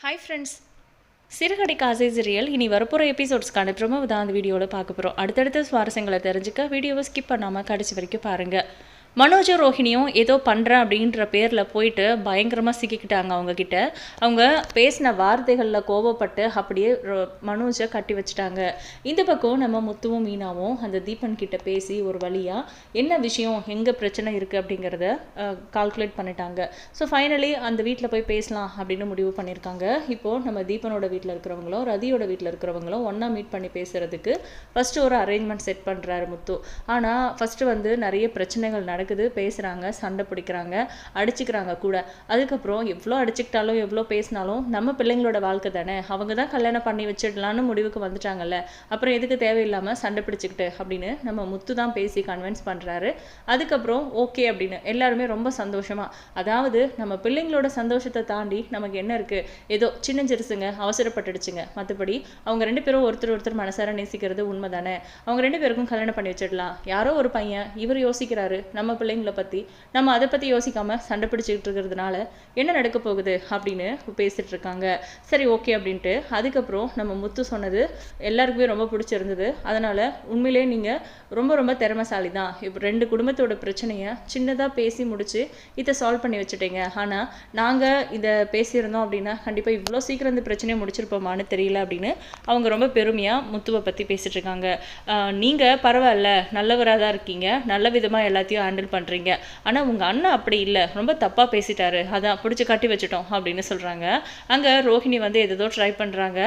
Hi friends சிறுகடை காசை serial இனி வரப்போகிற எபிசோட்ஸ்க்கான ப்ரொமோ தான் அந்த வீடியோவில் பார்க்க போகிறோம் அடுத்தடுத்த சுவாரஸ்யங்களை தெரிஞ்சுக்க வீடியோவை ஸ்கிப் பண்ணாமல் கடைசி வரைக்கும் பாருங்கள் மனோஜ ரோஹிணியும் ஏதோ பண்ணுறேன் அப்படின்ற பேரில் போயிட்டு பயங்கரமாக சிக்கிக்கிட்டாங்க அவங்கக்கிட்ட அவங்க பேசின வார்த்தைகளில் கோபப்பட்டு அப்படியே ரோ- மனோஜை கட்டி வச்சுட்டாங்க. இந்த பக்கம் நம்ம முத்துவும் மீனாவும் அந்த தீபன் கிட்ட பேசி ஒரு வழியாக என்ன விஷயம்? எங்கே பிரச்சனை இருக்குது அப்படிங்கிறத கால்குலேட் பண்ணிட்டாங்க. ஸோ ஃபைனலி அந்த வீட்டில் போய் பேசலாம் அப்படின்னு முடிவு பண்ணியிருக்காங்க இப்போது நம்ம தீபனோட வீட்டில் இருக்கிறவங்களும் ரதியோட வீட்டில் இருக்கிறவங்களும் ஒன்றா மீட் பண்ணி பேசுகிறதுக்கு ஃபஸ்ட்டு ஒரு அரேஞ்ச்மெண்ட் செட் பண்ணுறாரு முத்து. ஆனால் ஃபஸ்ட்டு வந்து நிறைய பிரச்சனைகள் நடக்குது பேசுகிறாங்க சண்டை பிடிக்கிறாங்க அடிச்சுக்கிறாங்க கூட. அதுக்கப்புறம் எவ்வளோ அடிச்சுக்கிட்டாலும் எவ்வளோ பேசினாலும் நம்ம பிள்ளைங்களோட வாழ்க்கை தானே? அவங்க தான் கல்யாணம் பண்ணி வச்சிடலான்னு முடிவுக்கு வந்துட்டாங்கல்ல. அப்புறம் எதுக்கு தேவையில்லாமல் சண்டை பிடிச்சிக்கிட்டு அப்படின்னு நம்ம முத்து தான் பேசி கன்வின்ஸ் பண்ணுறாரு அதுக்கப்புறம் ஓகே அப்படின்னு. எல்லாருமே ரொம்ப சந்தோஷமா. அதாவது நம்ம பிள்ளைங்களோட சந்தோஷத்தை தாண்டி நமக்கு என்ன இருக்குது ஏதோ சின்ன சிறுசுங்க அவசரப்பட்டுடுச்சுங்க. மற்றபடி அவங்க ரெண்டு பேரும் ஒருத்தர் ஒருத்தர் மனசார நேசிக்கிறது உண்மை தானே அவங்க ரெண்டு பேருக்கும் கல்யாணம் பண்ணி வச்சிடலாம். யாரோ ஒரு பையன் இவர் யோசிக்கிறாரு நம்ம பிள்ளைங்களை பற்றி நம்ம அதை பற்றி யோசிக்காம சண்டை பிடிச்சிக்கிட்டு இருக்கிறதுனால என்ன நடக்க போகுது அப்படின்னு பேசிட்டு இருக்காங்க. சரி ஓகே அப்படின்ட்டு அதுக்கப்புறம் நம்ம முத்து சொன்னது எல்லாருக்குமே ரொம்ப பிடிச்சிருந்தது. அதனால உண்மையிலே நீங்கள் ரொம்ப ரொம்ப திறமைசாலி தான் இப்போ ரெண்டு குடும்பத்தோட பிரச்சனையை சின்னதாக பேசி முடிச்சு இதை சால்வ் பண்ணி வச்சுட்டீங்க. ஆனால் நாங்கள் இதை பேசியிருந்தோம் அப்படின்னா கண்டிப்பாக இவ்வளோ சீக்கிரம் இந்த பிரச்சனையை முடிச்சிருப்போமான்னு தெரியல அப்படின்னு அவங்க ரொம்ப பெருமையாக முத்துவை பற்றி பேசிட்டு இருக்காங்க. நீங்கள் பரவாயில்ல நல்லவராக தான் இருக்கீங்க. நல்ல விதமாக எல்லாத்தையும் ஹேண்டில் பண்ணுறீங்க ஆனால் உங்கள் அண்ணன் அப்படி இல்லை. ரொம்ப தப்பாக பேசிட்டாரு. அதான் பிடிச்சி கட்டி வச்சுட்டோம் அப்படின்னு சொல்கிறாங்க அங்கே ரோஹிணி வந்து எதோ ட்ரை பண்ணுறாங்க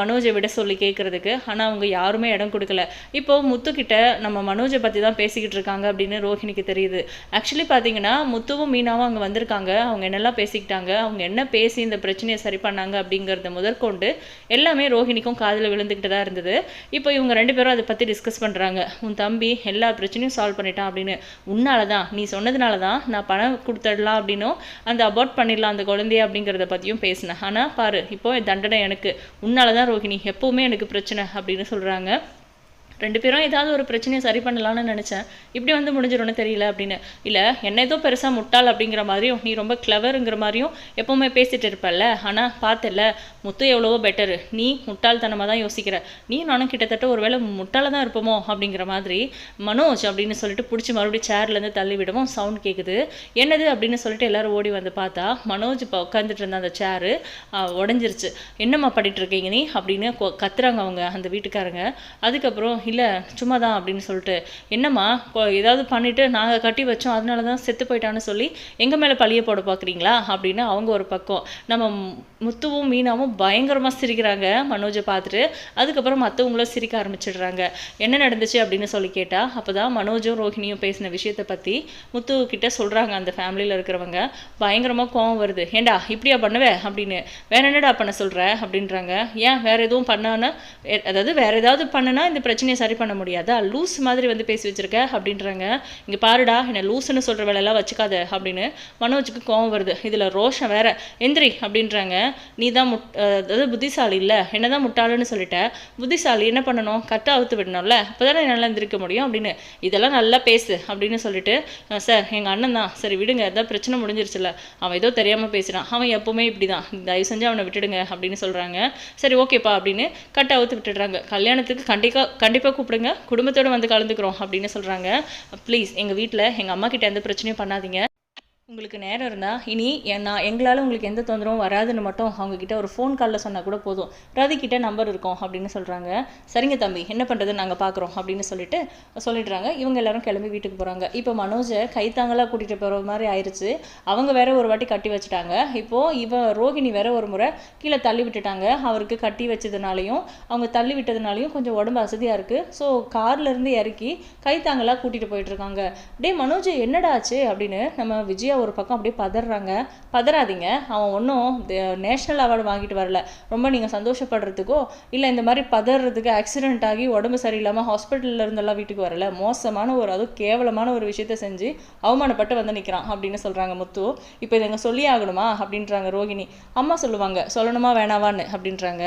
மனோஜை விட சொல்லி கேட்குறதுக்கு ஆனால் அவங்க யாருமே இடம் கொடுக்கல. இப்போ முத்துக்கிட்ட நம்ம மனோஜை பற்றி தான் பேசிக்கிட்டு இருக்காங்க அப்படின்னு ரோஹிணிக்கு தெரியுது. ஆக்சுவலி பார்த்தீங்கன்னா முத்துவும் மீனாவும் அங்கே வந்திருக்காங்க. அவங்க என்னெல்லாம் பேசிக்கிட்டாங்க அவங்க என்ன பேசி இந்த பிரச்சனையை சரி பண்ணாங்க அப்படிங்கிறத முதற்கொண்டு எல்லாமே ரோஹிணிக்கும் காதில் விழுந்துக்கிட்டு தான் இருந்தது. இப்போ இவங்க ரெண்டு பேரும் அதை பற்றி டிஸ்கஸ் பண்ணுறாங்க உன் தம்பி எல்லா பிரச்சனையும் சால்வ் பண்ணிட்டான் அப்படின்னு. உன்னால தான் நீ சொன்னதுனால தான் நான் பணம் கொடுத்துடலாம் அப்படின்னும் அந்த அபார்ட் பண்ணிடலாம் அந்த குழந்தைய அப்படிங்கிறத பற்றியும் பேசினேன். ஆனால் பாரு இப்போ தண்டனை எனக்கு. உன்னால தான் ரோஹிணி எப்போவுமே எனக்கு பிரச்சனை அப்படின்னு சொல்கிறாங்க ரெண்டு பேரும் ஏதாவது ஒரு பிரச்சனையை சரி பண்ணலாம்னு நினச்சேன். இப்படி வந்து முடிஞ்சிடும்னு தெரியல அப்படின்னு. இல்லை என்ன ஏதோ பெருசாக முட்டாள் அப்படிங்கிற மாதிரியும் நீ ரொம்ப கிளவருங்கிற மாதிரியும் எப்போவுமே பேசிட்டு இருப்பல்ல. ஆனால் பார்த்தல முத்து எவ்வளவோ பெட்டரு நீ முட்டாள்தனமாக தான் யோசிக்கிற. நீ நானும் கிட்டத்தட்ட ஒரு வேளை முட்டாளாக தான் இருப்போமோ அப்படிங்கிற மாதிரி மனோஜ் அப்படின்னு சொல்லிட்டு பிடிச்சி மறுபடியும் சேர்லேருந்து தள்ளி விடவும் சவுண்ட் கேட்குது என்னது அப்படின்னு சொல்லிட்டு எல்லாரும் ஓடி வந்து பார்த்தா மனோஜ் இப்போ உட்காந்துட்டு இருந்த அந்த சேரு உடஞ்சிருச்சு. என்னம்மா பண்ணிட்டு இருக்கீங்க நீ அப்படின்னு கொ- கத்துறாங்க அவங்க அந்த வீட்டுக்காரங்க. அதுக்கப்புறம் இல்லை சும்மா தான் அப்படின்னு சொல்லிட்டு. என்னம்மா ஏதாவது பண்ணிவிட்டு நாங்கள் கட்டி வச்சோம் அதனால தான் செத்து போயிட்டான்னு சொல்லி எங்கள் மேலே பழிய போட பார்க்குறீங்களா அப்படின்னு அவங்க ஒரு பக்கம். நம்ம முத்துவும் மீனாவும் பயங்கரமாக சிரிக்கிறாங்க மனோஜை பார்த்துட்டு. அதுக்கப்புறம் மற்றவங்களும் சிரிக்க ஆரம்பிச்சிடுறாங்க. என்ன நடந்துச்சு அப்படின்னு சொல்லி கேட்டால் அப்போ தான் மனோஜும் ரோஹிணியும் பேசின விஷயத்தை பற்றி முத்துக்கிட்ட சொல்கிறாங்க அந்த ஃபேமிலியில் இருக்கிறவங்க. பயங்கரமாக கோவம் வருது. ஏண்டா இப்படியா பண்ணுவே? அப்படின்னு. வேற என்னடா பண்ண சொல்கிற அப்படின்றாங்க. ஏன் வேறு எதுவும் பண்ணானா? அதாவது வேறு ஏதாவது பண்ணுனா இந்த பிரச்சனையை சரி பண்ண முடியாதா. லூஸ் மாதிரி வந்து பேசி வச்சிருக்க அப்படின்றாங்க. இங்கே பாருடா என்னை லூஸ்னு சொல்கிற வேலையெல்லாம் வச்சுக்காத அப்படின்னு மனோஜுக்கு கோவம் வருது. இதில் ரோஷம் வேற. எந்திரி அப்படின்றாங்க. நீ தான் முட் அதாவது புத்திசாலி இல்லை. என்ன தான் முட்டாளுன்னு சொல்லிட்ட. புத்திசாலி என்ன பண்ணணும்? கட்ட அவுத்து விடணும்ல. அப்போ தானே நல்லா எந்திரிக்க முடியும் அப்படின்னு. இதெல்லாம் நல்லா பேசு அப்படின்னு சொல்லிட்டு சார் எங்கள் அண்ணன் தான். சரி விடுங்க. ஏதாவது பிரச்சனை முடிஞ்சிருச்சுல அவன் ஏதோ தெரியாமல் பேசுகிறான் அவன் எப்பவுமே இப்படி தான் தயவு செஞ்சு அவனை விட்டுடுங்க அப்படின்னு சொல்கிறாங்க சரி ஓகேப்பா அப்படின்னு கட் அவுத்து விட்டுடுறாங்க. கல்யாணத்துக்கு கண்டிப்பாக கண்டிப்பாக கூப்பிடுங்க. குடும்பத்தோடு வந்து கலந்துக்கிறோம் அப்படின்னு சொல்கிறாங்க ப்ளீஸ் எங்கள் வீட்டில் எங்கள் அம்மா கிட்ட எந்த பிரச்சனையும் பண்ணாதீங்க. உங்களுக்கு நேரம் இருந்தால் இனி என் நான் எங்களால் உங்களுக்கு எந்த தொந்தரவும் வராதுன்னு மட்டும் அவங்கக்கிட்ட ஒரு ஃபோன் காலில் சொன்னால் கூட போதும். ரதிக்கிட்ட நம்பர் இருக்கும் அப்படின்னு சொல்கிறாங்க சரிங்க தம்பி என்ன பண்ணுறது நாங்கள் பார்க்குறோம் அப்படின்னு சொல்லிட்டு சொல்லிடுறாங்க. இவங்க எல்லாரும் கிளம்பி வீட்டுக்கு போகிறாங்க இப்போ மனோஜை கைத்தாங்களாக கூட்டிகிட்டு போகிற மாதிரி ஆயிடுச்சு அவங்க வேற ஒரு வாட்டி கட்டி வச்சுட்டாங்க. இப்போது இவன் ரோகிணி வேற ஒரு முறை கீழே தள்ளி விட்டுட்டாங்க. அவருக்கு கட்டி வச்சதுனாலையும் அவங்க தள்ளி விட்டதுனாலையும் கொஞ்சம் உடம்பு அசதியாக இருக்குது ஸோ கார்லேருந்து இறக்கி கைத்தாங்களாக கூட்டிகிட்டு போயிட்டுருக்காங்க டே மனோஜ் என்னடா ஆச்சு? அப்படின்னு நம்ம விஜயா ஒரு பக்கம் அப்படியே பதறாங்க. பதறாதீங்க. அவன் ஒன்றும் நேஷ்னல் அவார்டு வாங்கிட்டு வரல. ரொம்ப நீங்கள் சந்தோஷப்படுறதுக்கோ இல்லை இந்த மாதிரி பதறதுக்கு ஆக்சிடென்ட் ஆகி உடம்பு சரியில்லாமல் ஹாஸ்பிட்டல்ல இருந்தெல்லாம் வீட்டுக்கு வரல. மோசமான ஒரு அதுவும் கேவலமான ஒரு விஷயத்த செஞ்சு அவமானப்பட்டு வந்து நிற்கிறான் அப்படின்னு சொல்கிறாங்க முத்து. இப்போ இதை எங்கள் சொல்லி ஆகணுமா? அப்படின்றாங்க ரோகிணி. அம்மா சொல்லுவாங்க சொல்லணுமா வேணாவான்னு அப்படின்றாங்க.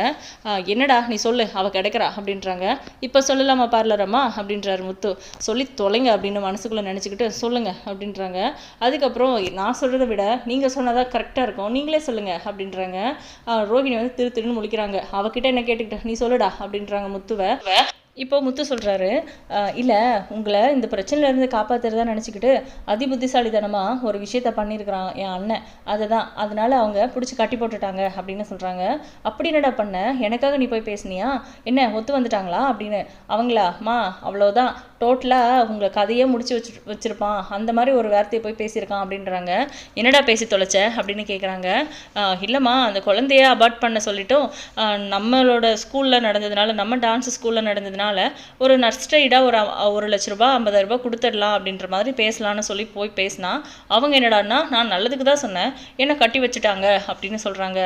என்னடா நீ சொல்லு அவள் கிடைக்கிறா அப்படின்றாங்க. இப்போ சொல்லலாமா பார்லரம்மா அப்படின்றாரு முத்து. சொல்லி தொலைங்க அப்படின்னு மனசுக்குள்ளே நினச்சிக்கிட்டு சொல்லுங்க அப்படின்றாங்க. அதுக்கப்புறம் நான் சொல்கிறத விட நீங்கள் சொன்னதா கரெக்டாக இருக்கும். நீங்களே சொல்லுங்கள் அப்படின்றாங்க. ரோகிணி வந்து திரு திருன்னு முழிக்கிறாங்க. அவகிட்ட என்ன கேட்டுக்கிட்ட? நீ சொல்லுடா அப்படின்றாங்க முத்துவை. இப்போ முத்து சொல்கிறாரு இல்லை உங்களை இந்த பிரச்சனையிலேருந்து காப்பாற்றுறதா நினச்சிக்கிட்டு அதிபுத்திசாலித்தனமாக ஒரு விஷயத்த பண்ணியிருக்கிறான் என் அண்ணன். அதை தான் அதனால் அவங்க பிடிச்சி கட்டி போட்டுட்டாங்க அப்படின்னு சொல்கிறாங்க அப்படி என்னடா பண்ண? எனக்காக நீ போய் பேசுனியா? என்ன ஒத்து வந்துட்டாங்களா? அப்படின்னு. அவங்களா? மா அவ்வளோதான் டோட்டலாக உங்களை கதையே முடிச்சு வச்சு வச்சுருப்பான். அந்த மாதிரி ஒரு வார்த்தையை போய் பேசியிருக்கான் அப்படின்றாங்க. என்னடா பேசி தொலைச்ச? அப்படின்னு கேட்குறாங்க இல்லைம்மா அந்த குழந்தைய அபார்ட் பண்ண சொல்லிட்டும் நம்மளோட ஸ்கூலில் நடந்ததுனால நம்ம டான்ஸ் ஸ்கூலில் நடந்ததுனால ஒரு நர்ஸ்டைடாக ஒரு ஒரு லட்ச ரூபா ஐம்பதாயிரம் ரூபாய் கொடுத்துடலாம் அப்படின்ற மாதிரி பேசலான்னு சொல்லி போய் பேசினா அவங்க என்னடான்னா நான் நல்லதுக்கு தான் சொன்னேன். என்ன கட்டி வச்சுட்டாங்க அப்படின்னு சொல்கிறாங்க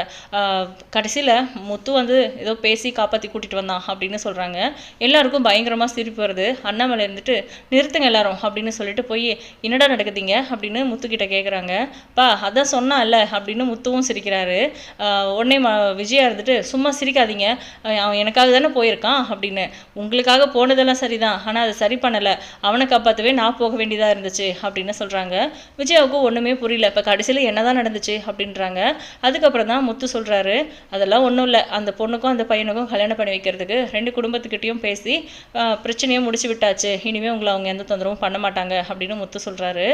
கடைசியில் முத்து வந்து ஏதோ பேசி காப்பாற்றி கூட்டிகிட்டு வந்தான் அப்படின்னு சொல்கிறாங்க எல்லாருக்கும் பயங்கரமாக சிரிப்பு வருது. அண்ணாமலை இருந்துட்டு நிறுத்துங்க எல்லாரும் அப்படின்னு சொல்லிட்டு போய் என்னடா நடக்குதுங்க? அப்படின்னு முத்துக்கிட்ட கேட்குறாங்க பா அதான் சொன்னான்ல அப்படின்னு முத்துவும் சிரிக்கிறாரு. உடனே விஜயா இருந்துட்டு சும்மா சிரிக்காதீங்க. அவன் எனக்காக தானே போயிருக்கான் அப்படின்னு. உங்களுக்காக போனதெல்லாம் சரிதான் ஆனால் அதை சரி பண்ணலை. அவனை காப்பாற்றவே நான் போக வேண்டியதாக இருந்துச்சு அப்படின்னு சொல்கிறாங்க விஜயாவுக்கு ஒன்றுமே புரியல. இப்போ கடைசியில் என்னதான் நடந்துச்சு அப்படின்றாங்க. அதுக்கப்புறம் தான் முத்து சொல்கிறாரு அதெல்லாம் ஒன்றும் இல்லை. அந்த பொண்ணுக்கும் அந்த பையனுக்கும் கல்யாணம் பண்ணி வைக்கிறதுக்கு ரெண்டு குடும்பத்துக்கிட்டேயும் பேசி ஆஹ் பிரச்சனையை முடிச்சு விட்டாச்சு. இனிமேல் உங்களை அவங்க எந்த தொந்தரவும் பண்ண மாட்டாங்க அப்படின்னு முத்து சொல்கிறாரு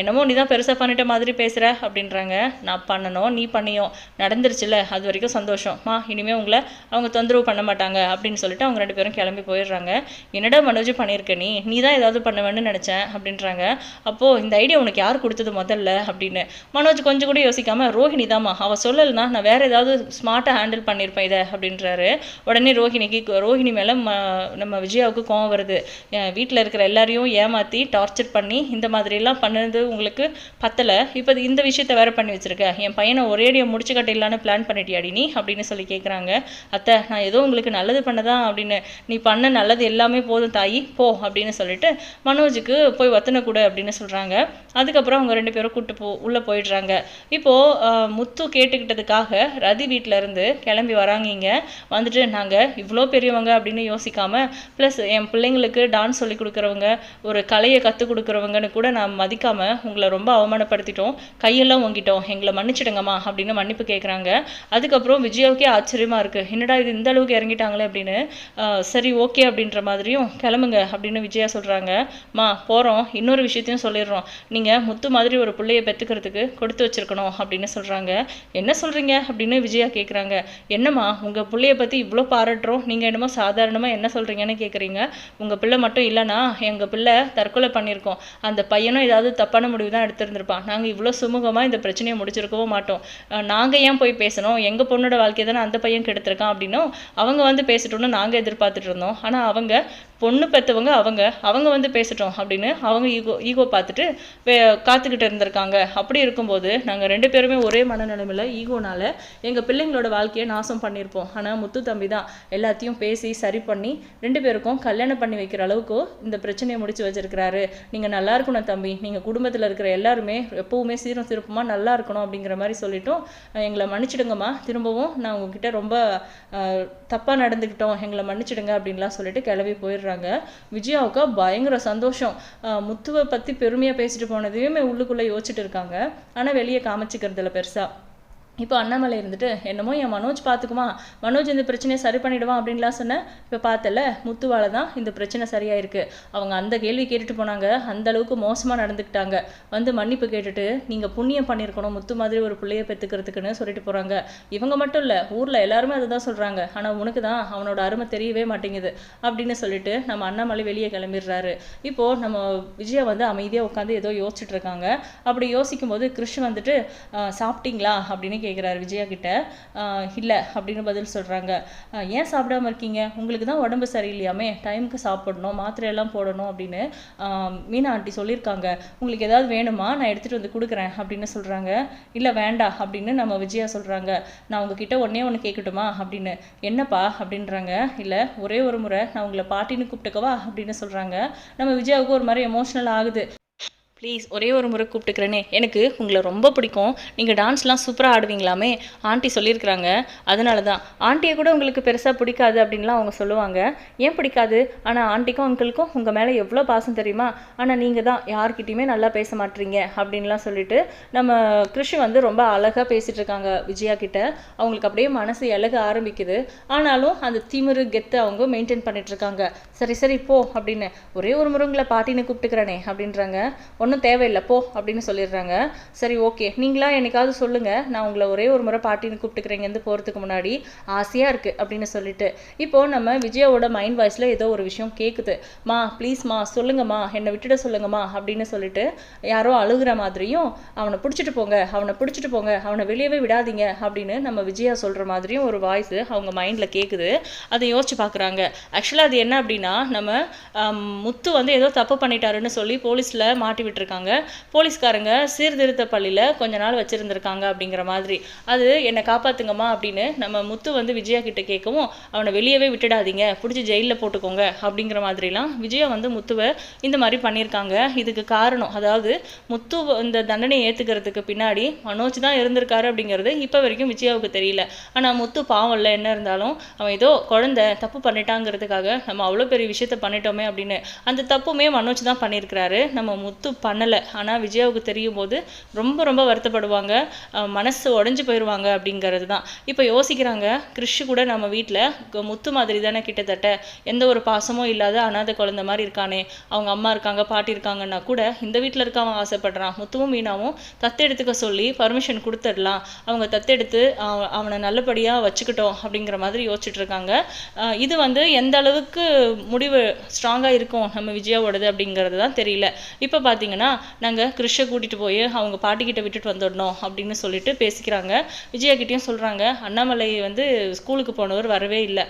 என்னமோ நீ தான் பெருசாக பண்ணிட்ட மாதிரி பேசுகிற அப்படின்றாங்க. நான் பண்ணணும் நீ பண்ணியும் நடந்துருச்சுல அது வரைக்கும் சந்தோஷம். மா இனிமேல் உங்களை அவங்க தொந்தரவு பண்ண மாட்டாங்க அப்படின்னு சொல்லிட்டு அவங்க ரெண்டு பேரும் கிளம்பி போயிடுறாங்க. என்னடா மனோஜ் பண்ணியிருக்க நீ? நீ தான் ஏதாவது பண்ணுவேன்னு நினச்சேன் அப்படின்றாங்க. அப்போது இந்த ஐடியா உனக்கு யார் கொடுத்தது முதல்ல? அப்படின்னு. மனோஜ் கொஞ்சம் கூட யோசிக்காமல் ரோஹிணி தாம்மா அவள் சொல்லலைன்னா நான் வேறு ஏதாவது ஸ்மார்ட்டாக ஹேண்டில் பண்ணியிருப்பேன் இதை அப்படின்றாரு. உடனே ரோஹிணிக்கு ரோஹிணி மேலே நம்ம விஜயாவுக்கு கோவம் வருது. வீட்டில் இருக்கிற எல்லாரையும் ஏமாற்றி டார்ச்சர் பண்ணி இந்த மாதிரிலாம் பண்ணது உங்களுக்கு பத்தலை. இப்போ இந்த விஷயத்த வேறு பண்ணி வச்சிருக்க. என் பையனை ஒரேடியாக முடிச்சு கட்டிடலான்னு பிளான் பண்ணிட்டியாடி நீ? அப்படின்னு சொல்லி கேட்குறாங்க அத்தை நான் ஏதோ உங்களுக்கு நல்லது பண்ணதான் அப்படின்னு. நீ பண்ண நல்லது எல்லாமே போதும் தாயி. போ அப்படின்னு சொல்லிட்டு மனோஜுக்கு போய் ஒத்தனை கொடு அப்படின்னு சொல்கிறாங்க அதுக்கப்புறம் அவங்க ரெண்டு பேரும் கூப்பிட்டு போ உள்ளே போயிடுறாங்க. இப்போது முத்து கேட்டுக்கிட்டதுக்காக ரதி வீட்டிலேருந்து இருந்து கிளம்பி வராங்க வந்துட்டு நாங்கள் இவ்வளோ பெரியவங்க அப்படின்னு யோசிக்காமல் ப்ளஸ் என் பிள்ளைங்களுக்கு டான்ஸ் சொல்லி கொடுக்குறவங்க ஒரு கலையை கற்றுக் கொடுக்குறவங்கன்னு கூட நான் மதிக்காமல் உங்களை ரொம்ப அவமானப்படுத்திட்டோம். கையெல்லாம் ஓங்கிட்டோம். எங்களை மன்னிச்சிடுங்கம்மா அப்படின்னு மன்னிப்பு கேட்குறாங்க அதுக்கப்புறம் விஜயாவுக்கே ஆச்சரியமாக இருக்குது என்னடா இது இந்த அளவுக்கு இறங்கிட்டாங்களே அப்படின்னு சரி ஓகே ஓகே அப்படின்ற மாதிரியும் கிளம்புங்க அப்படின்னு விஜயா சொல்கிறாங்க மா போகிறோம் இன்னொரு விஷயத்தையும் சொல்லிடுறோம். நீங்கள் முத்து மாதிரி ஒரு பிள்ளையை பெற்றுக்கிறதுக்கு கொடுத்து வச்சிருக்கணும் அப்படின்னு சொல்கிறாங்க என்ன சொல்கிறீங்க அப்படின்னு விஜயா கேட்குறாங்க என்னம்மா உங்கள் பிள்ளைய பற்றி இவ்வளோ பாராட்டுறோம். நீங்கள் என்னமோ சாதாரணமாக என்ன சொல்கிறீங்கன்னு கேட்குறீங்க உங்கள் பிள்ளை மட்டும் இல்லைனா எங்கள் பிள்ளை தற்கொலை பண்ணியிருக்கோம். அந்த பையனும் ஏதாவது தப்பான முடிவு தான் எடுத்திருந்திருப்பான். நாங்கள் இவ்வளோ சுமூகமாக இந்த பிரச்சனையை முடிச்சிருக்கவும் மாட்டோம். நாங்கள் ஏன் போய் பேசணும்? எங்கள் பொண்ணோட வாழ்க்கையை தானே அந்த பையன் கெடுத்திருக்கான்? அப்படின்னும் அவங்க வந்து பேசிட்டோன்னு நாங்கள் எதிர்பார்த்துட்டு இருந்தோம். ஆனால் அவங்க பொண்ணு பெற்றவங்க அவங்க அவங்க வந்து பேசட்டும் அப்படின்னு அவங்க ஈகோ ஈகோ பார்த்துட்டு வே காத்துக்கிட்டு இருந்திருக்காங்க. அப்படி இருக்கும்போது நாங்கள் ரெண்டு பேருமே ஒரே மனநிலைமையில் ஈகோனால் எங்கள் பிள்ளைங்களோட வாழ்க்கையை நாசம் பண்ணியிருப்போம். ஆனால் முத்து தம்பி தான் எல்லாத்தையும் பேசி சரி பண்ணி ரெண்டு பேருக்கும் கல்யாணம் பண்ணி வைக்கிற அளவுக்கு இந்த பிரச்சனையை முடிச்சு வச்சிருக்கிறாரு. நீங்கள் நல்லா இருக்கணும் தம்பி. நீங்கள் குடும்பத்தில் இருக்கிற எல்லாருமே எப்பவுமே சீரும் சிறப்புமாக நல்லா இருக்கணும் அப்படிங்கிற மாதிரி சொல்லிட்டோம் எங்களை மன்னிச்சிடுங்கம்மா. திரும்பவும் நான் உங்ககிட்ட ரொம்ப தப்பாக நடந்துக்கிட்டோம். எங்களை மன்னிச்சிடுங்க அப்படின்லாம் சொல்லிட்டு கிளம்பி போயிடுறாங்க. விஜயாவுக்கு பயங்கர சந்தோஷம். முத்துவை பற்றி பெருமையாக பேசிட்டு போனதையுமே உள்ளுக்குள்ளே யோசிச்சுட்டு இருக்காங்க. ஆனால் வெளியே காமிச்சிக்கிறதுல பெருசாக இப்போ அண்ணாமலை இருந்துட்டு என்னமோ என் மனோஜ் பார்த்துக்குமா மனோஜ் இந்த பிரச்சனையை சரி பண்ணிடுவான் அப்படின்லாம் சொன்னேன் இப்போ பார்த்தல முத்துவால தான் இந்த பிரச்சனை சரியாயிருக்கு. அவங்க அந்த கேள்வி கேட்டுட்டு போனாங்க. அந்த அளவுக்கு மோசமாக நடந்துக்கிட்டாங்க. வந்து மன்னிப்பு கேட்டுட்டு நீங்கள் புண்ணியம் பண்ணியிருக்கணும். முத்து மாதிரி ஒரு பிள்ளைய பெற்றுக்கிறதுக்குன்னு சொல்லிட்டு போகிறாங்க இவங்க மட்டும் இல்லை ஊரில் எல்லாருமே அதை தான் சொல்கிறாங்க ஆனால் உனக்கு தான் அவனோட அருமை தெரியவே மாட்டேங்குது அப்படின்னு சொல்லிட்டு நம்ம அண்ணாமலை வெளியே கிளம்பிடுறாரு. இப்போது நம்ம விஜயா வந்து அமைதியாக உட்காந்து ஏதோ யோசிச்சுட்டு இருக்காங்க. அப்படி யோசிக்கும் போது கிருஷ் வந்துட்டு சாப்பிட்டீங்களா? அப்படின்னு கேட்குறாரு விஜயா கிட்ட. இல்லை அப்படின்னு பதில் சொல்கிறாங்க ஏன் சாப்பிடாம இருக்கீங்க? உங்களுக்கு தான் உடம்பு சரியில்லையாமே? டைமுக்கு சாப்பிடணும் மாத்திரையெல்லாம் போடணும் அப்படின்னு மீனா ஆண்டி சொல்லியிருக்காங்க. உங்களுக்கு ஏதாவது வேணுமா? நான் எடுத்துகிட்டு வந்து கொடுக்குறேன் அப்படின்னு சொல்கிறாங்க இல்லை வேண்டாம் அப்படின்னு நம்ம விஜயா சொல்கிறாங்க நான் உங்ககிட்ட ஒன்றே ஒன்று கேட்கட்டுமா அப்படின்னு என்னப்பா? அப்படின்றாங்க. இல்லை ஒரே ஒரு முறை நான் உங்களை பாட்டின்னு கூப்பிட்டுக்கவா? அப்படின்னு சொல்கிறாங்க நம்ம விஜயாவுக்கு ஒரு மாதிரி எமோஷ்னல் ஆகுது. ப்ளீஸ் ஒரே ஒரு முறை கூப்பிட்டுக்கிறேனே. எனக்கு உங்களை ரொம்ப பிடிக்கும். நீங்கள் டான்ஸ்லாம் சூப்பராக ஆடுவீங்களாமே? ஆண்டி சொல்லியிருக்கிறாங்க. அதனால தான் ஆண்டியை கூட உங்களுக்கு பெருசாக பிடிக்காது அப்படின்லாம் அவங்க சொல்லுவாங்க. ஏன் பிடிக்காது? ஆனால் ஆண்டிக்கும் அங்கிளுக்கும் உங்கள் மேலே எவ்வளோ பாசம் தெரியுமா? ஆனால் நீங்கள் தான் யார்கிட்டையுமே நல்லா பேச மாட்டீங்க அப்படின்லாம் சொல்லிட்டு நம்ம கிருஷி வந்து ரொம்ப அழகாக பேசிகிட்டு இருக்காங்க விஜயா கிட்ட. அவங்களுக்கு அப்படியே மனசு இலக ஆரம்பிக்குது. ஆனாலும் அந்த திமிரு கெத்து அவங்க மெயின்டைன் பண்ணிட்டு இருக்காங்க. சரி சரி போ அப்படின்னு ஒரே ஒரு முறை உங்களை பாட்டின்னு கூப்பிட்டுக்கிறேனே அப்படின்றாங்க. ஒன்றும் தேவையில்லை போ அப்படின்னு சொல்லிடுறாங்க. சரி ஓகே. நீங்களா என்னைக்காவது சொல்லுங்கள் நான் உங்களை ஒரே ஒரு முறை பாட்டின்னு கூப்பிட்டுக்கிறேங்கன்னு போகிறதுக்கு முன்னாடி. ஆசையாக இருக்குது அப்படின்னு சொல்லிட்டு. இப்போது நம்ம விஜயாவோட மைண்ட் வாய்ஸில் ஏதோ ஒரு விஷயம் கேட்குது மா ப்ளீஸ்மா சொல்லுங்கம்மா. என்னை விட்டுட சொல்லுங்கம்மா அப்படின்னு சொல்லிட்டு யாரோ அழுகுற மாதிரியும் அவனை பிடிச்சிட்டு போங்க அவனை பிடிச்சிட்டு போங்க அவனை வெளியவே விடாதீங்க அப்படின்னு நம்ம விஜயா சொல்கிற மாதிரியும் ஒரு வாய்ஸ் அவங்க மைண்டில் கேட்குது அதை யோசிச்சு பார்க்குறாங்க ஆக்சுவலாக அது என்ன அப்படின்னா நம்ம முத்து வந்து ஏதோ தப்பு பண்ணிட்டாருன்னு சொல்லி போலீஸில் மாட்டி இருக்காங்க போலீஸ்காரங்க சீர்திருத்த பள்ளியில் கொஞ்ச நாள் வச்சுருந்துருக்காங்க அப்படிங்கிற மாதிரி. அது என்னை காப்பாத்துங்கம்மா அப்படின்னு நம்ம முத்து வந்து விஜயா கிட்ட கேட்கவும் அவனை வெளியவே விட்டுடாதீங்க. பிடிச்சி ஜெயிலில் போட்டுக்கோங்க. அப்படிங்கிற மாதிரிலாம் விஜயா வந்து முத்துவை இந்த மாதிரி பண்ணியிருக்காங்க. இதுக்கு காரணம் அதாவது முத்து இந்த தண்டனையை ஏற்றுக்கிறதுக்கு பின்னாடி மனோஜ் தான் இருந்திருக்காரு அப்படிங்கிறது இப்போ வரைக்கும் விஜயாவுக்கு தெரியல. ஆனால் முத்து பாவம்ல என்ன இருந்தாலும் அவன் ஏதோ குழந்தை தப்பு பண்ணிட்டாங்கிறதுக்காக நம்ம அவ்வளோ பெரிய விஷயத்த பண்ணிட்டோமே அப்படின்னு அந்த தப்புமே மனோஜ் தான் பண்ணியிருக்கிறாரு. நம்ம முத்து பண்ணலை. ஆனால் விஜயாவுக்கு தெரியும் போது ரொம்ப ரொம்ப வருத்தப்படுவாங்க. மனசு உடஞ்சி போயிடுவாங்க அப்படிங்கிறது தான் இப்போ யோசிக்கிறாங்க கிறிஷ் கூட நம்ம வீட்டில் முத்து மாதிரி தானே கிட்டத்தட்ட. எந்த ஒரு பாசமும் இல்லாத அனாதை குழந்தை மாதிரி இருக்கானே. அவங்க அம்மா இருக்காங்க பாட்டி இருக்காங்கன்னா கூட இந்த வீட்டில் இருக்கவன் ஆசைப்படுறான். முத்துவும் மீனாவும் தத்தெடுத்துக்க சொல்லி பர்மிஷன் கொடுத்துடலாம். அவங்க தத்தெடுத்து அவனை நல்லபடியாக வச்சுக்கிட்டோம். அப்படிங்கிற மாதிரி யோசிச்சுட்டு இருக்காங்க. இது வந்து எந்த அளவுக்கு முடிவு ஸ்ட்ராங்காக இருக்கும் நம்ம விஜயாவோடது அப்படிங்கிறது தான் தெரியல. இப்போ பார்த்தீங்கன்னா நாங்கள் கிறிஷை கூட்டிகிட்டு போய் அவங்க பாட்டிக்கிட்ட விட்டுட்டு வந்துடணும் அப்படின்னு சொல்லிட்டு பேசிக்கிறாங்க. விஜயா கிட்டேயும் சொல்கிறாங்க அண்ணாமலை வந்து ஸ்கூலுக்கு போனவர் வரவே இல்லை.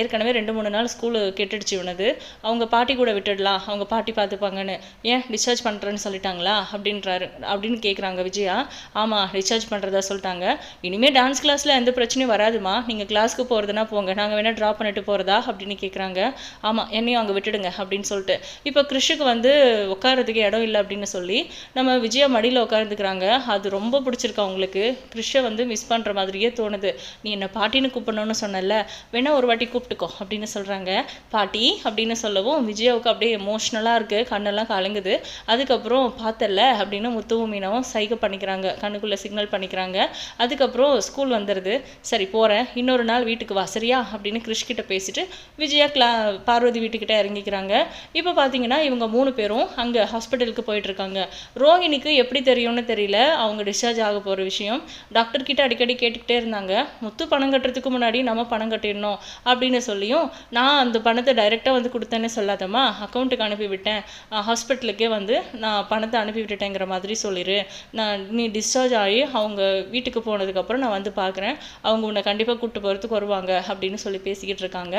ஏற்கனவே ரெண்டு மூணு நாள் ஸ்கூலு கெட்டுடுச்சு இவனது அவங்க பாட்டி கூட விட்டுடலாம். அவங்க பாட்டி பார்த்துப்பாங்கன்னு ஏன் டிஸ்சார்ஜ் பண்ணுறேன்னு சொல்லிட்டாங்களா? அப்படின்றாரு. அப்படின்னு கேட்குறாங்க விஜயா. ஆமாம் டிஸ்சார்ஜ் பண்ணுறதா சொல்லிட்டாங்க. இனிமேல் டான்ஸ் கிளாஸில் எந்த பிரச்சனையும் வராதுமா நீங்கள் கிளாஸ்க்கு போகிறதுனா போங்க. நாங்கள் வேணால் ட்ராப் பண்ணிட்டு போகிறதா அப்படின்னு கேட்குறாங்க ஆமாம் என்னையும் அங்கே விட்டுடுங்க அப்படின்னு சொல்லிட்டு. இப்போ கிறிஷுக்கு வந்து உட்காரதுக்கு இடம் இல்லை அப்படின்னு சொல்லி நம்ம விஜயா மடியில் உட்காந்துக்கிறாங்க அது ரொம்ப பிடிச்சிருக்கு அவங்களுக்கு. கிறிஷை வந்து மிஸ் பண்ணுற மாதிரியே தோணுது. நீ என்னை பாட்டின்னு கூப்பிடணும்னு சொன்னல வேணா ஒரு வாட்டி கூப்பிட்டுக்கோ அப்படின்னு சொல்கிறாங்க பாட்டி அப்படின்னு சொல்லவும் விஜயாவுக்கு அப்படியே எமோஷ்னலாக இருக்குது கண்ணெல்லாம் கலங்குது. அதுக்கப்புறம் பார்த்தல அப்படின்னு முத்துவும் மீனவும் சைகை பண்ணிக்கிறாங்க. கண்ணுக்குள்ளே சிக்னல் பண்ணிக்கிறாங்க. அதுக்கப்புறம் ஸ்கூல் வந்துடுது சரி போகிறேன் இன்னொரு நாள் வீட்டுக்கு வா. சரியா? அப்படின்னு கிறிஷ்கிட்ட பேசிட்டு விஜயா கிளா பார்வதி வீட்டுக்கிட்ட இறங்கிக்கிறாங்க. இப்போ பார்த்தீங்கன்னா இவங்க மூணு பேரும் அங்கே ஹாஸ்பிட்டல் ஹாஸ்பிட்டலுக்கு போயிட்டு இருக்காங்க ரோஹிணிக்கு எப்படி தெரியும்னு தெரியல. அவங்க டிஸ்சார்ஜ் ஆக போகிற விஷயம். டாக்டர் கிட்ட அடிக்கடி கேட்டுக்கிட்டே இருந்தாங்க. முத்து பணம் கட்டுறதுக்கு முன்னாடி நம்ம பணம் கட்டிடணும் அப்படின்னு சொல்லியும் நான் அந்த பணத்தை டைரெக்டாக வந்து கொடுத்தேன்னு சொல்லாதம்மா. அக்கௌண்ட்டுக்கு அனுப்பிவிட்டேன் ஹாஸ்பிட்டலுக்கே வந்து நான் பணத்தை அனுப்பி விட்டுட்டேங்கிற மாதிரி சொல்லிடு நான் நீ டிஸ்சார்ஜ் ஆகி அவங்க வீட்டுக்கு போனதுக்கப்புறம் நான் வந்து பார்க்குறேன் அவங்க உன்னை கண்டிப்பாக கூப்பிட்டு போகிறதுக்கு வருவாங்க அப்படின்னு சொல்லி பேசிக்கிட்டு இருக்காங்க.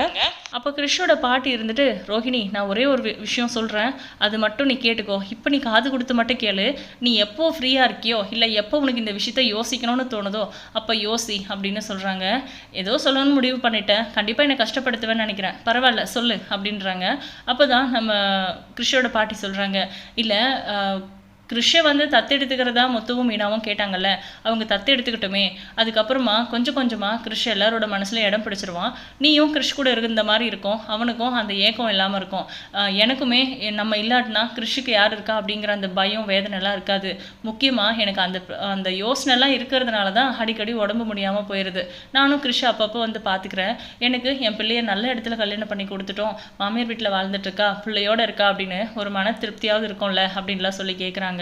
அப்போ கிருஷ்ணோட பாட்டி இருந்துட்டு ரோஹிணி நான் ஒரே ஒரு விஷயம் சொல்கிறேன் அது மட்டும் நீ கேட்டுக்கோ. இப்போ நீ காது கொடுத்து மட்டும் கேளு. நீ எப்போ ஃப்ரீயாக இருக்கியோ இல்லை எப்போ உனக்கு இந்த விஷயத்த யோசிக்கணும்னு தோணுதோ அப்போ யோசி அப்படின்னு சொல்கிறாங்க ஏதோ சொல்லணும்னு முடிவு பண்ணிட்டேன். கண்டிப்பாக என்னை கஷ்டப்படுத்துவேன்னு நினைக்கிறேன். பரவாயில்ல சொல்லு அப்படின்றாங்க. அப்போ தான் நம்ம கிறிஷோட பாட்டி சொல்கிறாங்க இல்லை கிறிஷை வந்து தத்தெடுத்துக்கிறதா முத்துவும் மீனாவும் கேட்டாங்கல்ல அவங்க தத்தெடுத்துக்கிட்டுமே அதுக்கப்புறமா கொஞ்சம் கொஞ்சமாக கிறிஷ் எல்லாரோட மனசில் இடம் பிடிச்சிருவான். நீயும் கிருஷ் கூட இருந்த மாதிரி இருக்கும். அவனுக்கும் அந்த ஏக்கம் இல்லாமல் இருக்கும். எனக்குமே நம்ம இல்லாட்டினா கிருஷிக்கு யார் இருக்கா அப்படிங்கிற அந்த பயம் வேதனைலாம் இருக்காது. முக்கியமாக எனக்கு அந்த அந்த யோசனைலாம் இருக்கிறதுனால தான் அடிக்கடி உடம்பு முடியாமல் போயிடுது நானும் கிறிஷ் அப்பப்போ வந்து பார்த்துக்கிறேன் எனக்கு என் பிள்ளைய நல்ல இடத்துல கல்யாணம் பண்ணி கொடுத்துட்டோம். மாமியார் வீட்டில் வாழ்ந்துட்டு இருக்கா பிள்ளையோட இருக்கா அப்படின்னு ஒரு மன திருப்தியாவது இருக்கும்ல அப்படின்லாம் சொல்லி கேட்குறாங்க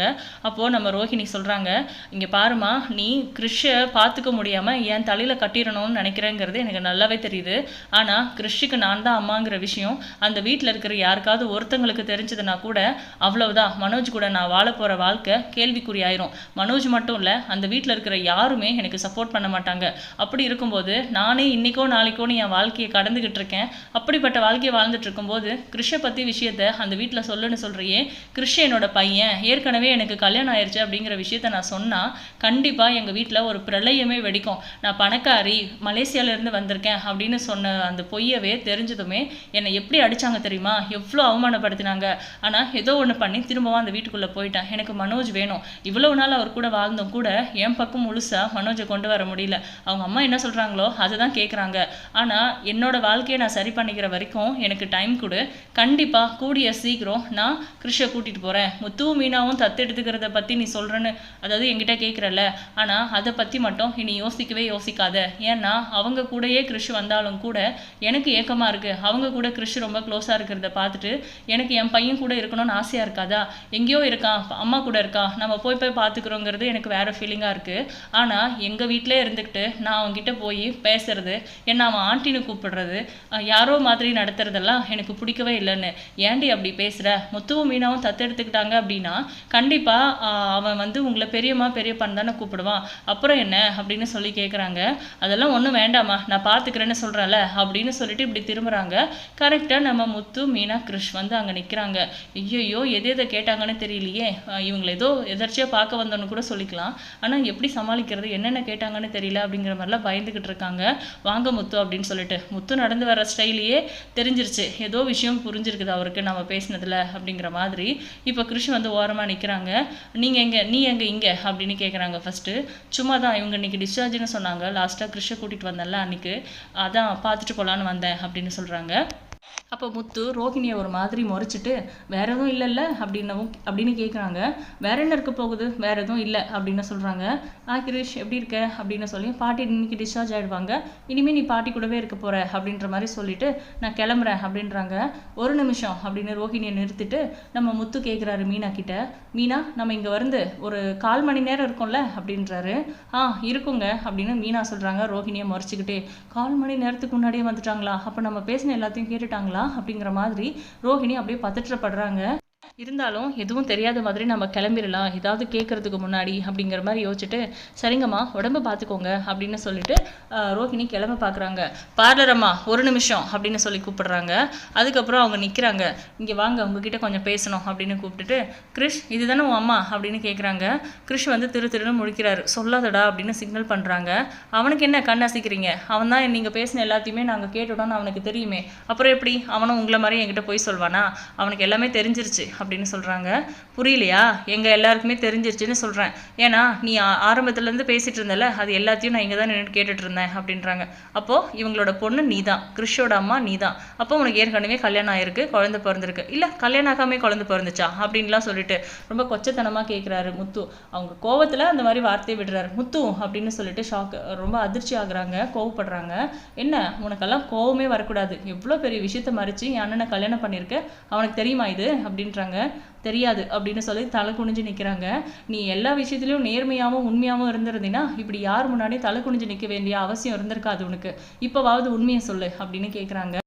அப்போது நம்ம ரோஹிணி சொல்கிறாங்க இங்கே பாருமா நீ கிறிஷை பார்த்துக்க முடியாமல் என் தலையில் கட்டிடணும்னு நினைக்கிறேங்கிறது எனக்கு நல்லாவே தெரியுது. ஆனால் கிறிஷுக்கு நான் தான் அம்மாங்கிற விஷயம். அந்த வீட்டில் இருக்கிற யாருக்காவது ஒருத்தங்களுக்கு தெரிஞ்சதுன்னா கூட அவ்வளவுதான். மனோஜ் கூட நான் வாழ போகிற வாழ்க்கை கேள்விக்குறியாயிரும் மனோஜ் மட்டும் இல்லை அந்த வீட்டில் இருக்கிற யாருமே எனக்கு சப்போர்ட் பண்ண மாட்டாங்க. அப்படி இருக்கும்போது நானே இன்னைக்கோ நாளைக்கோன்னு என் வாழ்க்கையை கடந்துக்கிட்டு இருக்கேன். அப்படிப்பட்ட வாழ்க்கையை வாழ்ந்துட்டு இருக்கும்போது கிறிஷை பற்றி விஷயத்த அந்த வீட்டில் சொல்லுன்னு சொல்கிறியே கிருஷ் என்னோட பையன். ஏற்கனவே ஏற்கனவே எனக்கு கல்யாணம் ஆயிடுச்சு அப்படிங்கிற விஷயத்த நான் சொன்னால் கண்டிப்பாக எங்கள் வீட்டில் ஒரு பிரளயமே வெடிக்கும். நான் பணக்காரி மலேசியாவிலேருந்து வந்திருக்கேன் அப்படின்னு சொன்ன அந்த பொய்யவே தெரிஞ்சதுமே என்னை எப்படி அடிச்சாங்க தெரியுமா? எவ்வளோ அவமானப்படுத்தினாங்க. ஆனால் ஏதோ ஒன்று பண்ணி திரும்பவும் அந்த வீட்டுக்குள்ளே போயிட்டேன். எனக்கு மனோஜ் வேணும். இவ்வளவு நாள் அவர் கூட வாழ்ந்தும் கூட என் பக்கம் முழுசாக மனோஜை கொண்டு வர முடியல. அவங்க அம்மா என்ன சொல்கிறாங்களோ அதை தான் கேட்குறாங்க ஆனால் என்னோட வாழ்க்கையை நான் சரி பண்ணிக்கிற வரைக்கும் எனக்கு டைம் கொடு. கண்டிப்பாக கூடிய சீக்கிரம் நான் கிருஷை கூட்டிகிட்டு போகிறேன் முத்துவும் மீனாவும் தத்தெடுத்துக்கிறத பற்றி நீ சொல்கிறேன்னு அதாவது என்கிட்ட கேட்குறல்ல ஆனால் அதை பற்றி மட்டும் இனி யோசிக்கவே யோசிக்காத. ஏன்னா அவங்க கூடயே கிறிஷ் வந்தாலும் கூட எனக்கு ஏக்கமாக இருக்குது அவங்க கூட கிறிஷ் ரொம்ப க்ளோஸாக இருக்கிறத பார்த்துட்டு எனக்கு என் பையன் கூட இருக்கணும்னு ஆசையாக இருக்காதா? எங்கேயோ இருக்கான். அம்மா கூட இருக்கா நம்ம போய் போய் பார்த்துக்கிறோங்கிறது எனக்கு வேறு ஃபீலிங்காக இருக்குது ஆனால் எங்கள் வீட்டிலே இருந்துக்கிட்டு நான் அவங்ககிட்ட போய் பேசுறது என்ன அவன் ஆண்டின்னு கூப்பிடுறது யாரோ மாதிரி நடத்துறதெல்லாம் எனக்கு பிடிக்கவே இல்லைன்னு. ஏன்டி அப்படி பேசுகிற முத்துவும் மீனாவும் தத்தெடுத்துக்கிட்டாங்க அப்படின்னா கண்டிப்பாக அவன் வந்து உங்களை பெரியம்மா பெரியப்பான்னு தானே கூப்பிடுவான். அப்புறம் என்ன அப்படின்னு சொல்லி கேட்குறாங்க அதெல்லாம் ஒன்றும் வேண்டாம்மா நான் பார்த்துக்கிறேன்னு சொல்கிறேன்ல அப்படின்னு சொல்லிட்டு இப்படி திரும்புகிறாங்க கரெக்டாக நம்ம முத்து மீனா கிருஷ் வந்து அங்கே நிற்கிறாங்க ஐயோ எது எதை கேட்டாங்கன்னு தெரியலையே. இவங்களை ஏதோ எதர்ச்சியாக பார்க்க வந்தோன்னு கூட சொல்லிக்கலாம். ஆனால் எப்படி சமாளிக்கிறது என்னென்ன கேட்டாங்கன்னு தெரியல அப்படிங்கிற மாதிரிலாம் பயந்துக்கிட்டு இருக்காங்க. வாங்க முத்து அப்படின்னு சொல்லிட்டு. முத்து நடந்து வர ஸ்டைலையே தெரிஞ்சிருச்சு. ஏதோ விஷயம் புரிஞ்சிருக்குது அவருக்கு நம்ம பேசினதில் அப்படிங்கிற மாதிரி. இப்போ கிருஷ் வந்து ஓரமாக நிற்கிறாங்க நீங்கள் எங்கே நீ எங்கே இங்கே? அப்படின்னு கேட்குறாங்க ஃபஸ்ட்டு சும்மா தான் இவங்க இன்றைக்கி டிஸ்சார்ஜ்னு சொன்னாங்க. லாஸ்ட்டாக கிருஷ்ண கூட்டிகிட்டு வந்தேன்ல அன்னைக்கு. அதான் பார்த்துட்டு போகலான்னு வந்தேன் அப்படின்னு சொல்கிறாங்க அப்போ முத்து ரோஹிணியை ஒரு மாதிரி முறைச்சிட்டு வேற எதுவும் இல்லைல்ல? அப்படின்னவும் அப்படின்னு கேட்குறாங்க வேற என்ன இருக்க போகுது? வேற எதுவும் இல்லை அப்படின்னு சொல்கிறாங்க ஆ கிரீஷ் எப்படி இருக்க? அப்படின்னு சொல்லி பாட்டி இன்னைக்கு டிஸ்சார்ஜ் ஆகிடுவாங்க இனிமேல் நீ பாட்டி கூடவே இருக்க போகிற அப்படின்ற மாதிரி சொல்லிட்டு நான் கிளம்புறேன் அப்படின்றாங்க. ஒரு நிமிஷம் அப்படின்னு ரோஹிணியை நிறுத்திட்டு நம்ம முத்து கேட்குறாரு மீனா கிட்ட. மீனா நம்ம இங்கே வந்து ஒரு கால் மணி நேரம் இருக்கும்ல அப்படின்றாரு. ஆ இருக்குங்க அப்படின்னு மீனா சொல்கிறாங்க ரோஹிணியை முறைச்சிக்கிட்டே. கால் மணி நேரத்துக்கு முன்னாடியே வந்துட்டாங்களா? அப்போ நம்ம பேசின எல்லாத்தையும் கேட்டுட்டாங்களா? அப்படிங்கிற மாதிரி ரோஹிணி அப்படியே பதற்றப்படுறாங்க. இருந்தாலும் எதுவும் தெரியாத மாதிரி நம்ம கிளம்பிடலாம். ஏதாவது கேட்கறதுக்கு முன்னாடி அப்படிங்கிற மாதிரி யோசிச்சுட்டு சரிங்கம்மா உடம்பு பார்த்துக்கோங்க அப்படின்னு சொல்லிட்டு ரோஹிணி கிளம்ப பார்க்குறாங்க பார்லர் அம்மா ஒரு நிமிஷம் அப்படின்னு சொல்லி கூப்பிடுறாங்க. அதுக்கப்புறம் அவங்க நிற்கிறாங்க இங்கே வாங்க உங்ககிட்ட கொஞ்சம் பேசணும் அப்படின்னு கூப்பிட்டுட்டு கிரிஷ் இதுதானே உன் அம்மா? அப்படின்னு கேட்குறாங்க கிரிஷ் வந்து திரு திருன்னு முழிக்கிறாரு. சொல்லாதடா அப்படின்னு சிக்னல் பண்ணுறாங்க அவனுக்கு என்ன கண்ணாசிக்கிறீங்க அவன் தான் நீங்கள் பேசின எல்லாத்தையுமே நாங்கள் கேட்டுட்டோம்னு அவனுக்கு தெரியுமே. அப்புறம் எப்படி? அவனும் உங்களை மாதிரி என்கிட்ட போய் சொல்வானா? அவனுக்கு எல்லாமே தெரிஞ்சிருச்சு. அப்படின்னு சொல்கிறாங்க புரியலையா? எங்கள் எல்லாருக்குமே தெரிஞ்சிருச்சுன்னு சொல்கிறேன் ஏன்னா நீ ஆரம்பத்துலேருந்து பேசிகிட்டு இருந்தல அது எல்லாத்தையும் நான் இங்கே தான் நின்று கேட்டுட்டு இருந்தேன் அப்படின்றாங்க. அப்போது இவங்களோட பொண்ணு நீ தான் கிறிஷோட அம்மா நீ தான் அப்போ உனக்கு ஏற்கனவே கல்யாணம் ஆயிருக்கு குழந்தை பிறந்திருக்கு. இல்லை கல்யாணம் ஆகாமே குழந்தை பிறந்துச்சா? அப்படின்லாம் சொல்லிட்டு ரொம்ப கொச்சத்தனமாக கேட்குறாரு முத்து. அவங்க கோவத்தில் அந்த மாதிரி வார்த்தையை விடுறாரு. முத்து அப்படின்னு சொல்லிட்டு ஷாக் ரொம்ப அதிர்ச்சி ஆகுறாங்க கோவப்படுறாங்க. என்ன உனக்கெல்லாம் கோவமே வரக்கூடாது. எவ்வளோ பெரிய விஷயத்த மறைச்சு என் அண்ணனை கல்யாணம் பண்ணியிருக்க? அவனுக்கு தெரியுமா இது? அப்படின்றாங்க. தெரியாது அப்படின்னு சொல்லி தலை குனிஞ்சு நிற்கிறாங்க நீ எல்லா விஷயத்துலையும் நேர்மையாகவும் உண்மையாகவும் இருந்திருந்தீன்னா இப்படி யார் முன்னாடியும் தலை குனிஞ்சு நிற்க வேண்டிய அவசியம் இருந்திருக்காது உனக்கு. இப்போவாவது உண்மையை சொல்லு அப்படின்னு கேட்குறாங்க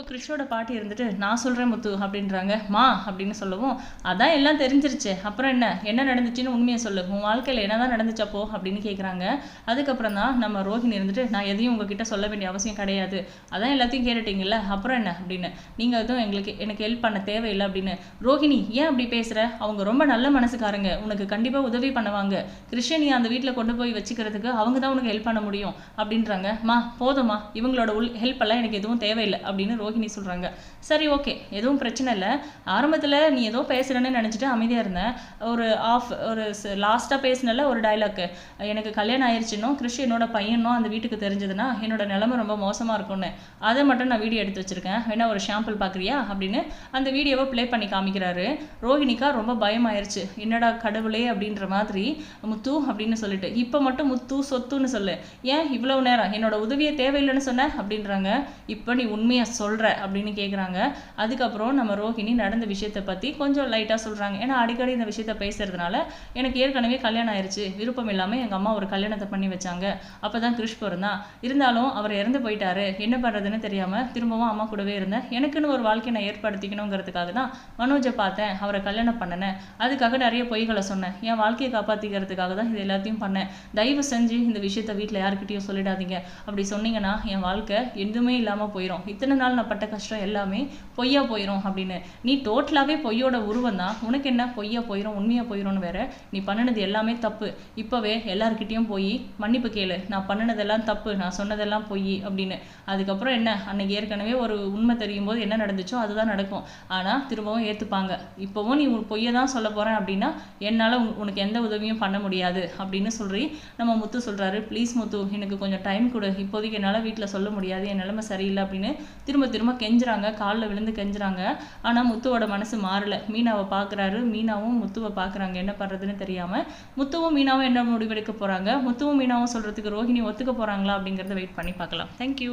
இப்போ கிருஷ்ணோட பாட்டி இருந்துட்டு நான் சொல்கிறேன் முத்து அப்படின்றாங்க. மா அப்படின்னு சொல்லவும் அதான் எல்லாம் தெரிஞ்சிருச்சு. அப்புறம் என்ன? என்ன நடந்துச்சுன்னு உண்மையை சொல்லு. உன் வாழ்க்கையில் என்னதான் நடந்துச்சப்போ அப்படின்னு கேட்குறாங்க அதுக்கப்புறம் தான் நம்ம ரோஹிணி இருந்துட்டு நான் எதையும் உங்ககிட்ட சொல்ல வேண்டிய அவசியம் கிடையாது. அதான் எல்லாத்தையும் கேட்டுட்டீங்கல்ல. அப்புறம் என்ன? அப்படின்னு. நீங்கள் எதுவும் எங்களுக்கு எனக்கு ஹெல்ப் பண்ண தேவையில்லை அப்படின்னு. ரோஹிணி ஏன் அப்படி பேசுகிற அவங்க ரொம்ப நல்ல மனசுக்காரங்க. உனக்கு கண்டிப்பாக உதவி பண்ணுவாங்க. கிருஷ்ணன் அந்த வீட்டில் கொண்டு போய் வச்சுக்கிறதுக்கு அவங்க தான் உனக்கு ஹெல்ப் பண்ண முடியும் அப்படின்றாங்க. மா போதும்மா. இவங்களோட உள் ஹெல்ப் எல்லாம் எனக்கு எதுவும் தேவையில்லை அப்படின்னு ரோஹிணி சொல்கிறாங்க சரி ஓகே எதுவும் பிரச்சனை இல்லை. ஆரம்பத்தில் நீ ஏதோ பேசுகிறேன்னு நினச்சிட்டு அமைதியாக இருந்தேன் ஒரு ஆஃப் ஒரு லாஸ்ட்டாக பேசினல ஒரு டைலாக்கு எனக்கு கல்யாணம் ஆயிடுச்சுனோ கிருஷ் என்னோட பையனும் அந்த வீட்டுக்கு தெரிஞ்சதுன்னா என்னோட நிலைமை ரொம்ப மோசமாக இருக்கும்னு. அதை மட்டும் நான் வீடியோ எடுத்து வச்சிருக்கேன். வேணா ஒரு ஷாம்பிள் பார்க்குறியா அப்படின்னு அந்த வீடியோவை ப்ளே பண்ணி காமிக்கிறாரு. ரோஹிணிக்கா ரொம்ப பயமாயிருச்சு. என்னடா கடவுளே அப்படின்ற மாதிரி முத்து அப்படின்னு சொல்லிட்டு. இப்போ மட்டும் முத்து சொத்துன்னு சொல்லு. ஏன் இவ்வளவு நேரம்? என்னோட உதவியை தேவையில்லைன்னு சொன்ன? அப்படின்றாங்க. இப்போ நீ உண்மையை சொல்கிற அப்படின்னு கேட்குறாங்க அதுக்கப்புறம் நம்ம ரோஹிணி நடந்த விஷயத்தை பற்றி கொஞ்சம் லைட்டாக சொல்கிறாங்க ஏன்னா அடிக்கடி இந்த விஷயத்த பேசுறதுனால எனக்கு ஏற்கனவே கல்யாணம் ஆயிடுச்சு விருப்பம் இல்லாமல் எங்கள் அம்மா ஒரு கல்யாணத்தை பண்ணி வச்சாங்க. அப்போ தான் கிருஷ் பிறந்தான் இருந்தாலும் அவர் இறந்து போயிட்டாரு. என்ன பண்ணுறதுன்னு தெரியாமல் திரும்பவும் அம்மா கூடவே இருந்தேன். எனக்குன்னு ஒரு வாழ்க்கையை நான் ஏற்படுத்திக்கணுங்கிறதுக்காக தான் மனோஜை பார்த்தேன். அவரை கல்யாணம் பண்ணினேன். அதுக்காக நிறைய பொய்களை சொன்னேன். என் வாழ்க்கையை காப்பாற்றிக்கிறதுக்காக தான் இது எல்லாத்தையும் பண்ணேன். தயவு செஞ்சு இந்த விஷயத்த வீட்டில் யாருக்கிட்டையும் சொல்லிடாதீங்க. அப்படி சொன்னீங்கன்னா என் வாழ்க்கை எதுவுமே இல்லாமல் போயிடும் இத்தனை நாள் நான் பட்ட கஷ்டம் எல்லாமே பொய்யா போயிடும் அப்படின்னு. நீ டோட்டலாகவே பொய்யோட உருவம் தான். உனக்கு என்ன? பொய்யா போயிடும் உண்மையாக போயிடும்னு வேற. நீ பண்ணினது எல்லாமே தப்பு. இப்போவே எல்லாருக்கிட்டேயும் போய் மன்னிப்பு கேளு. நான் பண்ணினதெல்லாம் தப்பு. நான் சொன்னதெல்லாம் பொய் அப்படின்னு. அதுக்கப்புறம் என்ன? அன்னைக்கு ஏற்கனவே ஒரு உண்மை தெரியும் போது என்ன நடந்துச்சோ அதுதான் நடக்கும். ஆனால் திரும்பவும் ஏற்றுப்பாங்க இப்போவும் நீ உன் பொய்யை தான் சொல்ல போகிறேன் அப்படின்னா என்னால் உனக்கு எந்த உதவியும் பண்ண முடியாது அப்படின்னு சொல்லி நம்ம முத்து சொல்கிறாரு ப்ளீஸ் முத்து எனக்கு கொஞ்சம் டைம் கொடு. இப்போதைக்கு என்னால் வீட்டில் சொல்ல முடியாது. என் நிலைமை சரியில்லை அப்படின்னு திரும்ப திரும்ப கெஞ்சுறாங்க காலில் விழுந்து கெஞ்சுறாங்க. ஆனால் முத்துவோட மனசு மாறல. மீனாவை பார்க்குறாரு மீனாவும் முத்துவை பார்க்குறாங்க என்ன பண்ணுறதுன்னு தெரியாமல் முத்துவும் மீனாவும் என்ன முடிவெடுக்க போகிறாங்க முத்துவும் மீனாவும் சொல்கிறதுக்கு ரோஹிணி ஒத்துக்க போகிறாங்களா அப்படிங்கிறத வெயிட் பண்ணி பார்க்கலாம். தேங்க்யூ